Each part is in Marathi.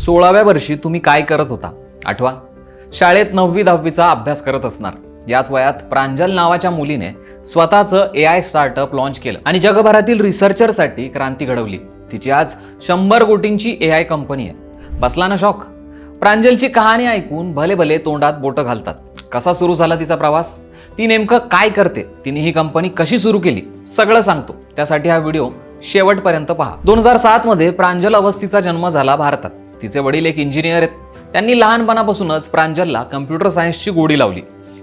सोळाव्या वर्षी तुम्ही काय करत होता? आठवा. शाळेत नववी दहावीचा अभ्यास करत असणार. याच वयात प्रांजल नावाच्या मुलीने स्वतःचं ए आय स्टार्टअप लॉन्च केलं आणि जगभरातील रिसर्चरसाठी क्रांती घडवली. तिची आज शंभर कोटींची ए आय कंपनी आहे. बसला ना शॉक प्रांजलची कहाणी ऐकून भले भले तोंडात बोटं घालतात. कसा सुरू झाला तिचा प्रवास? ती नेमकं काय करते? तिने ही कंपनी कशी सुरू केली? सगळं सांगतो. त्यासाठी हा व्हिडिओ शेवटपर्यंत पहा. दोन हजार सातमध्ये प्रांजल अवस्थीचा जन्म झाला भारतात. तिचे वडील एक इंजिनियर आहेत. त्यांनी लहानपणापासूनच प्रांजलला कम्प्युटर सायन्सची गोडी लावली.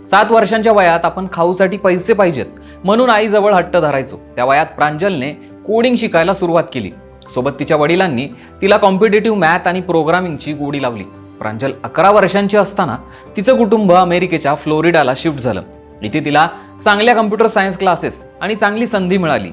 सात वर्षांच्या वयात आपण खाऊसाठी पैसे पाहिजेत म्हणून आईजवळ हट्ट धरायचो. त्या वयात प्रांजलने कोडिंग शिकायला सुरुवात केली. सोबत तिच्या वडिलांनी तिला कॉम्पिटेटिव्ह मॅथ आणि प्रोग्रामिंगची गोडी लावली. प्रांजल अकरा वर्षांची असताना तिचं कुटुंब अमेरिकेच्या फ्लोरिडाला शिफ्ट झालं. इथे तिला चांगल्या कम्प्युटर सायन्स क्लासेस आणि चांगली संधी मिळाली.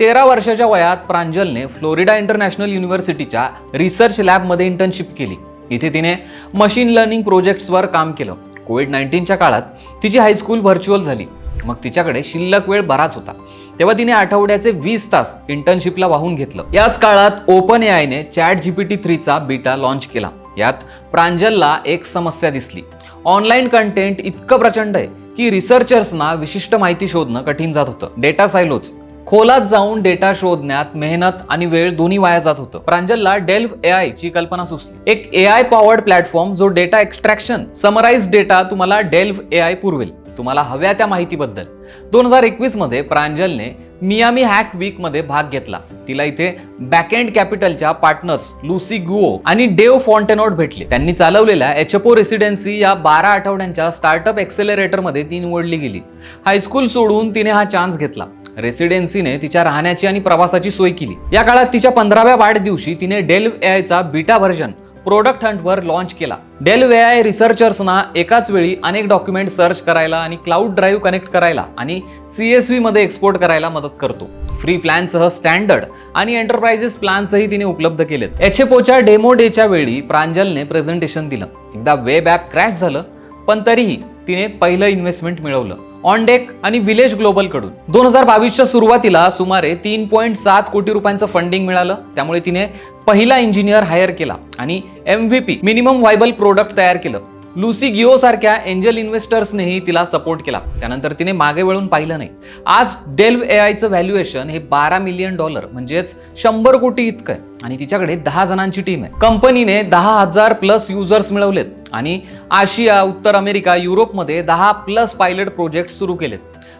तेरा वर्षाच्या वयात प्रांजलने फ्लोरिडा इंटरनॅशनल युनिव्हर्सिटीच्या रिसर्च लॅबमध्ये इंटर्नशिप केली. इथे तिने मशीन लर्निंग प्रोजेक्ट्सवर काम केलं. कोविड नाईन्टीनच्या काळात तिची हायस्कूल व्हर्च्युअल झाली. मग तिच्याकडे शिल्लक वेळ बराच होता. तेव्हा तिने आठवड्याचे वीस तास इंटर्नशिपला वाहून घेतलं. याच काळात ओपन ए आयने चॅट जीपीटी थ्रीचा बीटा लॉन्च केला. यात प्रांजलला एक समस्या दिसली. ऑनलाईन कंटेंट इतकं प्रचंड आहे की रिसर्चर्सना विशिष्ट माहिती शोधणं कठीण जात होतं. Data silos. खोलात जाऊन डेटा शोधण्यात मेहनत आणि वेळ दोन्ही वाया जात होतं. प्रांजलला डेल्व ए आय ची कल्पना सुचली. एक ए आय पॉवर्ड प्लॅटफॉर्म जो डेटा एक्स्ट्रॅक्शन समराइज डेटा तुम्हाला डेल्व ए आय पुरवेल. तुम्हाला हव्या त्या माहितीबद्दल. दोन हजार एकवीसमध्ये प्रांजलने मियामी हॅक वीकमध्ये भाग घेतला. तिला इथे बॅकएंड कॅपिटलच्या पार्टनर्स लुसी गुओ आणि डेव फॉन्टेनोट भेटले. त्यांनी चालवलेल्या एचपो रेसिडेन्सी या बारा आठवड्यांच्या स्टार्टअप एक्सेलरेटरमध्ये ती निवडली गेली. हायस्कूल सोडून तिने हा चान्स घेतला. रेसिडेन्सीने तिच्या राहण्याची आणि प्रवासाची सोय केली. या काळात तिच्या पंधराव्या वाढदिवशी तिने डेल ए आयचा बीटा व्हर्जन प्रोडक्ट हंटवर लॉन्च केला. डेल ए आय रिसर्चर्सना एकाच वेळी अनेक डॉक्युमेंट सर्च करायला आणि क्लाउड ड्राईव्ह कनेक्ट करायला आणि सी एसमध्ये एक्सपोर्ट करायला मदत करतो. फ्री प्लॅनसह स्टँडर्ड आणि एंटरप्राइजेस प्लॅनसही तिने उपलब्ध केलेत. एच एफ ओच्या डेमो डेच्या वेळी प्रांजलने प्रेझेंटेशन दिलं. एकदा वेब ॲप क्रॅश झालं पण तरीही तिने पहिलं इन्व्हेस्टमेंट मिळवलं. ऑन डेक आणि विलेज ग्लोबलकडून. दोन हजार बावीसच्या सुरुवातीला सुमारे तीन पॉईंट सात कोटी रुपयांचं फंडिंग मिळालं. त्यामुळे तिने पहिला इंजिनियर हायर केला आणि M V P minimum viable product तयार केलं. लुसी गिओ सारख्या एंजल इन्व्हेस्टर्सनेही तिला सपोर्ट केला. त्यानंतर तिने मागे वळून पाहिलं नाही. आज डेल्व ए आयचं व्हॅल्युएशन हे बारा मिलियन डॉलर म्हणजेच शंभर कोटी इतकं आहे. आणि तिच्याकडे दहा जणांची टीम आहे. कंपनीने दहा हजार प्लस युजर्स मिळवलेत. आणि आशिया उत्तर अमेरिका युरोपमध्ये दहा प्लस पायलट प्रोजेक्ट सुरू केलेत.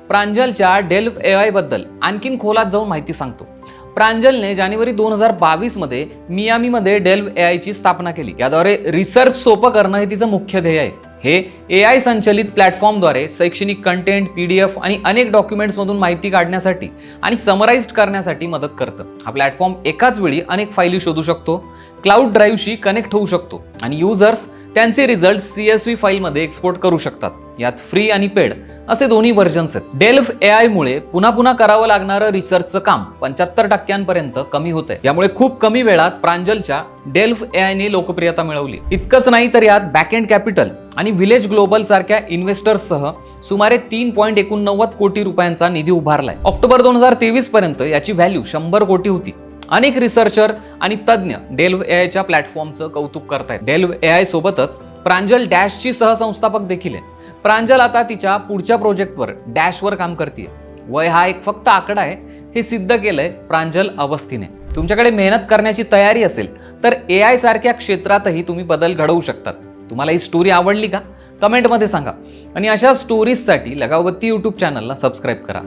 प्रांजलच्या डेल्व ए बद्दल आणखीन खोलात जाऊन माहिती सांगतो. प्रांजलने जानेवारी दोन हजार बावीसमध्ये मियामीमध्ये डेल्व ए आयची स्थापना केली. याद्वारे रिसर्च सोपं करणं हे तिचं मुख्य ध्येय आहे. हे ए आय संचलित प्लॅटफॉर्मद्वारे शैक्षणिक कंटेंट पी डी एफ आणि अनेक डॉक्युमेंट्समधून माहिती काढण्यासाठी आणि समराईज करण्यासाठी मदत करतं. हा प्लॅटफॉर्म एकाच वेळी अनेक फायली शोधू शकतो क्लाउड ड्राईव्हशी कनेक्ट होऊ शकतो आणि युजर्स त्यांचे रिझल्ट सी एस व्ही फाईलमध्ये एक्सपोर्ट करू शकतात. यात फ्री आणि पेड असे दोन्ही व्हर्जन्स आहेत. डेल्फ ए पुन्हा पुन्हा करावं लागणारं रिसर्चचं काम पंच्याहत्तर टक्क्यांपर्यंत कमी होतंय. यामुळे खूप कमी वेळात प्रांजलच्या डेल्फ ए आयने लोकप्रियता मिळवली. इतकंच नाही तर यात बॅकएंड कॅपिटल आणि विलेज ग्लोबल सारख्या इन्व्हेस्टर्ससह सुमारे तीन पॉईंट एकोणनव्वद कोटी रुपयांचा निधी उभारलाय. ऑक्टोबर दोन हजार तेवीस पर्यंत याची व्हॅल्यू शंभर कोटी होती. अनेक रिसर्चर आणि तज्ज्ञ डेल्व ए आयच्या प्लॅटफॉर्मचं कौतुक करतायत. डेल्व ए आय सोबतच प्रांजल डॅशची सहसंस्थापक देखील आहे प्रांजल आता तिच्या पुढच्या प्रोजेक्टवर डॅशवर काम करते वय हा एक फक्त आकडा आहे हे सिद्ध केलंय प्रांजल अवस्थीने. तुमच्याकडे मेहनत करण्याची तयारी असेल तर ए आय सारख्या क्षेत्रातही तुम्ही बदल घडवू शकतात. तुम्हाला ही स्टोरी आवडली का? कमेंटमध्ये सांगा. आणि अशा स्टोरीजसाठी लगावती यूट्यूब चॅनलला सबस्क्राईब करा.